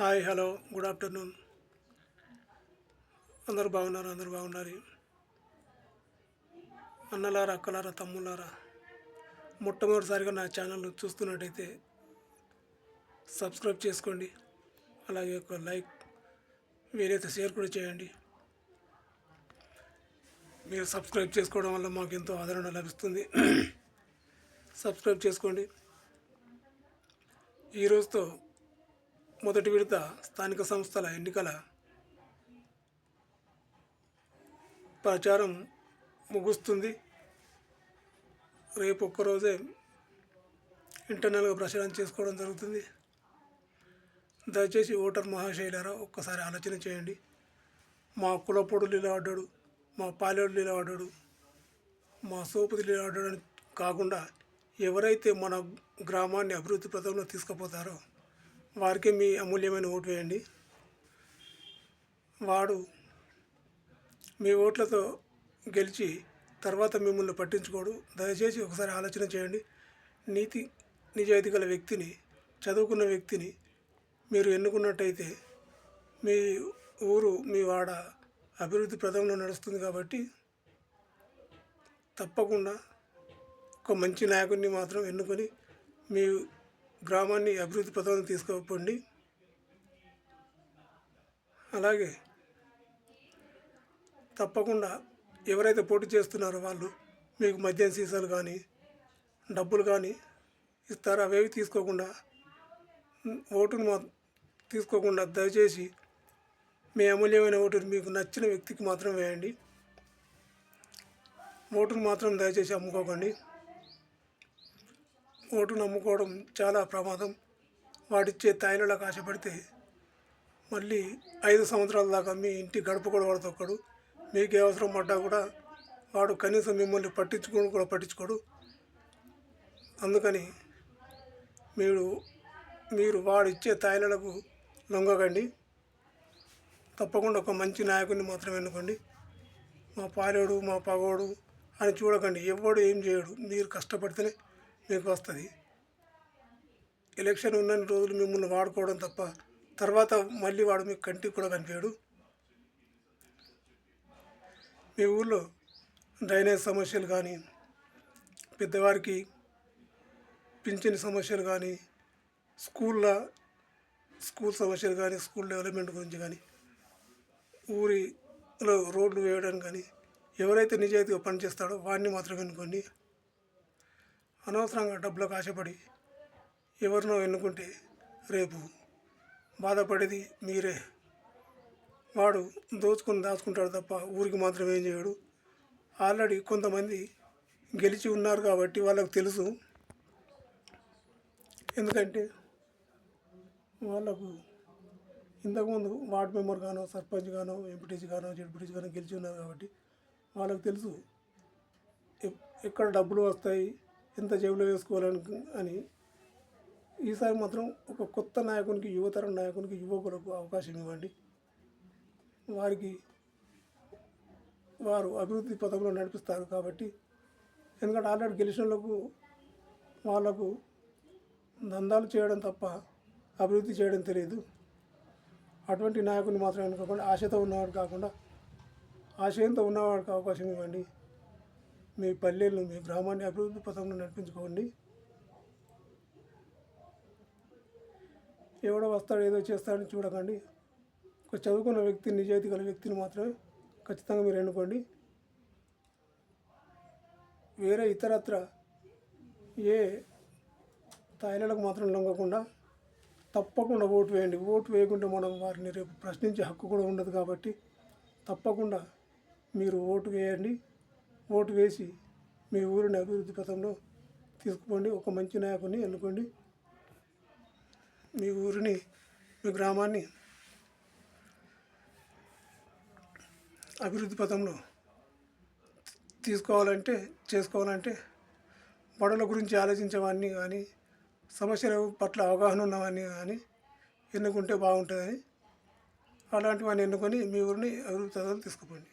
Hi hello good afternoon. అందరూ బాగున్నారు? అందరూ బాగున్నారు? అన్నలారా అక్కలారా తమ్ములారా మొట్టమొదటిసారిగా నా ఛానల్ చూస్తున్నట్టయితే సబ్స్క్రైబ్ చేసుకోండి. అలాగే ఒక లైక్ వీలైతే షేర్ కూడా చేయండి. మీరు సబ్స్క్రైబ్ చేసుకోవడం వల్ల మాకు ఎంతో ఆదరణ లభిస్తుంది. సబ్స్క్రైబ్ చేసుకోండి. ఈ రోజుతో మొదటి విడత స్థానిక సంస్థల ఎన్నికల ప్రచారం ముగుస్తుంది. రేపు ఒక్కరోజే ఇంటర్నల్గా ప్రచారం చేసుకోవడం జరుగుతుంది. దయచేసి ఓటర్ మహాశైలారా ఒక్కసారి ఆలోచన చేయండి. మా కులపొడులు ఇలా ఆడాడు మా పాలేడు ఇలా ఆడాడు మా సోపుది ఇలా ఆడాడు కాకుండా ఎవరైతే మన గ్రామాన్ని అభివృద్ధి పథంలో తీసుకుపోతారో వారికి మీ అమూల్యమైన ఓటు వేయండి. వాడు మీ ఓట్లతో గెలిచి తర్వాత మిమ్మల్ని పట్టించుకోడు. దయచేసి ఒకసారి ఆలోచన చేయండి. నీతి నిజాయితీ గల వ్యక్తిని చదువుకున్న వ్యక్తిని మీరు ఎన్నుకున్నట్టయితే మీ ఊరు మీ వాడ అభివృద్ధి ప్రదంలో నడుస్తుంది కాబట్టి తప్పకుండా ఒక మంచి నాయకుడిని మాత్రం ఎన్నుకొని మీ గ్రామాన్ని అభివృద్ధి పథకం తీసుకోకండి. అలాగే తప్పకుండా ఎవరైతే పోటీ చేస్తున్నారో వాళ్ళు మీకు మద్యం సీసాలు కానీ డబ్బులు కానీ ఇస్తారో? అవేవి తీసుకోకుండా ఓటును మా తీసుకోకుండా దయచేసి మీ అమూల్యమైన ఓటును మీకు నచ్చిన వ్యక్తికి మాత్రం వేయండి. ఓటును మాత్రం దయచేసి అమ్ముకోకండి. ఓటు నమ్ముకోవడం చాలా ప్రమాదం. వాడిచ్చే తాయిలకు ఆశపడితే మళ్ళీ ఐదు సంవత్సరాల దాకా మీ ఇంటి గడప కూడా వాడు తొక్కడు. మీకు ఏ అవసరం పడ్డా కూడా వాడు కనీసం మిమ్మల్ని పట్టించుకోడు కూడా పట్టించుకోడు. అందుకని మీరు మీరు వాడిచ్చే తాయిలకు లొంగకండి. తప్పకుండా ఒక మంచి నాయకుడిని మాత్రం ఎన్నుకోండి. మా పాలేడు మా పగోడు అని చూడకండి. ఎవడు ఏం చేయడు. మీరు కష్టపడితేనే మీకు వస్తుంది. ఎలక్షన్ ఉన్నన్ని రోజులు మిమ్మల్ని వాడుకోవడం తప్ప తర్వాత మళ్ళీ వాడు మీకు కంటికి కూడా కనిపించాడు. మీ ఊళ్ళో డ్రైనేజ్ సమస్యలు కానీ పెద్దవారికి పింఛన్ సమస్యలు కానీ స్కూల్లో స్కూల్ సమస్యలు కానీ స్కూల్ డెవలప్మెంట్ గురించి కానీ ఊరిలో రోడ్లు వేయడానికి కానీ ఎవరైతే నిజాయితీగా పనిచేస్తాడో వాడిని మాత్రమే అనుకోండి. అనవసరంగా డబ్బులకు ఆశపడి ఎవరినో ఎన్నుకుంటే రేపు బాధపడేది మీరే. వాడు దోచుకొని దాచుకుంటాడు తప్ప ఊరికి మాత్రం ఏం చేయడు. ఆల్రెడీ కొంతమంది గెలిచి ఉన్నారు కాబట్టి వాళ్ళకు తెలుసు. ఎందుకంటే వాళ్ళకు ఇంతకుముందు వార్డు మెంబర్ గానో సర్పంచ్ గానో ఎంపీటీసీ గానో జడ్పీటీసీ గానో గెలిచి ఉన్నారు కాబట్టి వాళ్ళకు తెలుసు. ఎక్కడ డబ్బులు వస్తాయి ఎంత జేబులో వేసుకోవాలని అని ఈసారి మాత్రం ఒక కొత్త నాయకునికి యువతరం నాయకునికి యువకులకు అవకాశం ఇవ్వండి. వారికి వారు అభివృద్ధి పథంలో నడిపిస్తారు కాబట్టి ఎందుకంటే ఆల్రెడీ గెలిచిన వాళ్ళకు దందాలు చేయడం తప్ప అభివృద్ధి చేయడం తెలియదు. అటువంటి నాయకుని మాత్రమే కాకుండా ఆశతో ఉన్నవాడు కాకుండా ఆశయంతో ఉన్నవాడికి అవకాశం ఇవ్వండి. మీ పల్లెలను మీ గ్రామాన్ని అభివృద్ధి పథంలో నడిపించుకోండి. ఎవడో వస్తాడు ఏదో చేస్తాడని చూడకండి. ఒక చదువుకున్న వ్యక్తి నిజాయితీ గల వ్యక్తిని మాత్రమే ఖచ్చితంగా మీరు ఎన్నుకోండి. వేరే ఇతరత్ర ఏ తాయిలకు మాత్రం లొంగకుండా తప్పకుండా ఓటు వేయండి. ఓటు వేయకుంటే మనం వారిని రేపు ప్రశ్నించే హక్కు కూడా ఉండదు కాబట్టి తప్పకుండా మీరు ఓటు వేయండి. ఓటు వేసి మీ ఊరిని అభివృద్ధి పథంలో తీసుకుపోండి. ఒక మంచి నాయకుని ఎన్నుకోండి. మీ ఊరిని మీ గ్రామాన్ని అభివృద్ధి పథంలో తీసుకోవాలంటే చేసుకోవాలంటే బడుల గురించి ఆలోచించేవాడిని కానీ సమస్యల పట్ల అవగాహన ఉన్నవాడిని కానీ ఎన్నుకుంటే బాగుంటుందని అలాంటివన్నీ ఎన్నుకొని మీ ఊరిని అభివృద్ధి పథంలో తీసుకుపోండి.